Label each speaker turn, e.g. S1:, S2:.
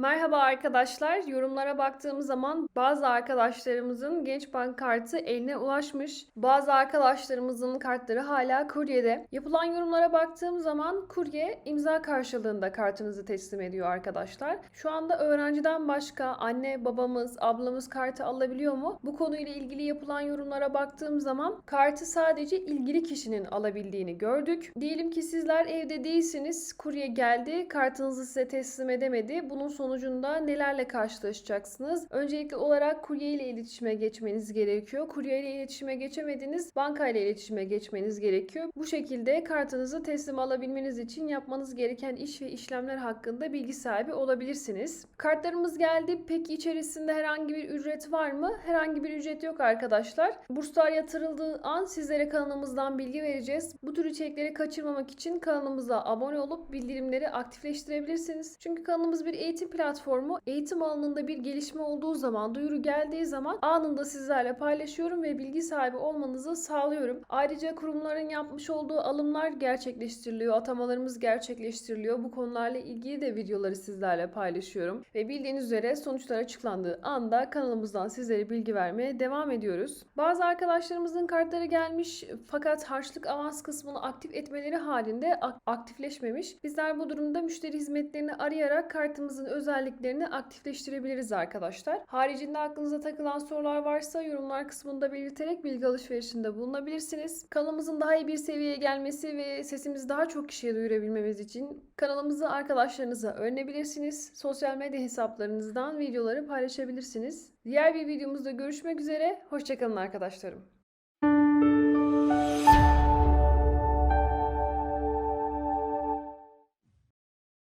S1: Merhaba arkadaşlar. Yorumlara baktığımız zaman bazı arkadaşlarımızın genç bank kartı eline ulaşmış. Bazı arkadaşlarımızın kartları hala kuryede. Yapılan yorumlara baktığım zaman kurye imza karşılığında kartınızı teslim ediyor arkadaşlar. Şu anda öğrenciden başka anne, babamız, ablamız kartı alabiliyor mu? Bu konuyla ilgili yapılan yorumlara baktığım zaman kartı sadece ilgili kişinin alabildiğini gördük. Diyelim ki sizler evde değilsiniz. Kurye geldi, kartınızı size teslim edemedi. Bunun sonucunda nelerle karşılaşacaksınız? Öncelikli olarak kurye ile iletişime geçmeniz gerekiyor. Kurye ile iletişime geçemediniz, banka ile iletişime geçmeniz gerekiyor. Bu şekilde kartınızı teslim alabilmeniz için yapmanız gereken iş ve işlemler hakkında bilgi sahibi olabilirsiniz. Kartlarımız geldi. Peki içerisinde herhangi bir ücret var mı? Herhangi bir ücret yok arkadaşlar. Burslar yatırıldığı an sizlere kanalımızdan bilgi vereceğiz. Bu tür içerikleri kaçırmamak için kanalımıza abone olup bildirimleri aktifleştirebilirsiniz. Çünkü kanalımız bir eğitim platformu. Eğitim alanında bir gelişme olduğu zaman, duyuru geldiği zaman anında sizlerle paylaşıyorum ve bilgi sahibi olmanızı sağlıyorum. Ayrıca kurumların yapmış olduğu alımlar gerçekleştiriliyor, atamalarımız gerçekleştiriliyor. Bu konularla ilgili de videoları sizlerle paylaşıyorum. Ve bildiğiniz üzere sonuçlar açıklandığı anda kanalımızdan sizlere bilgi vermeye devam ediyoruz. Bazı arkadaşlarımızın kartları gelmiş fakat harçlık avans kısmını aktif etmeleri halinde ak- aktifleşmemiş. Bizler bu durumda müşteri hizmetlerini arayarak kartımızın özelliklerini aktifleştirebiliriz arkadaşlar. Haricinde aklınıza takılan sorular varsa yorumlar kısmında belirterek bilgi alışverişinde bulunabilirsiniz. Kanalımızın daha iyi bir seviyeye gelmesi ve sesimizi daha çok kişiye duyurabilmemiz için kanalımızı arkadaşlarınıza önerebilirsiniz. Sosyal medya hesaplarınızdan videoları paylaşabilirsiniz. Diğer bir videomuzda görüşmek üzere. Hoşçakalın arkadaşlarım.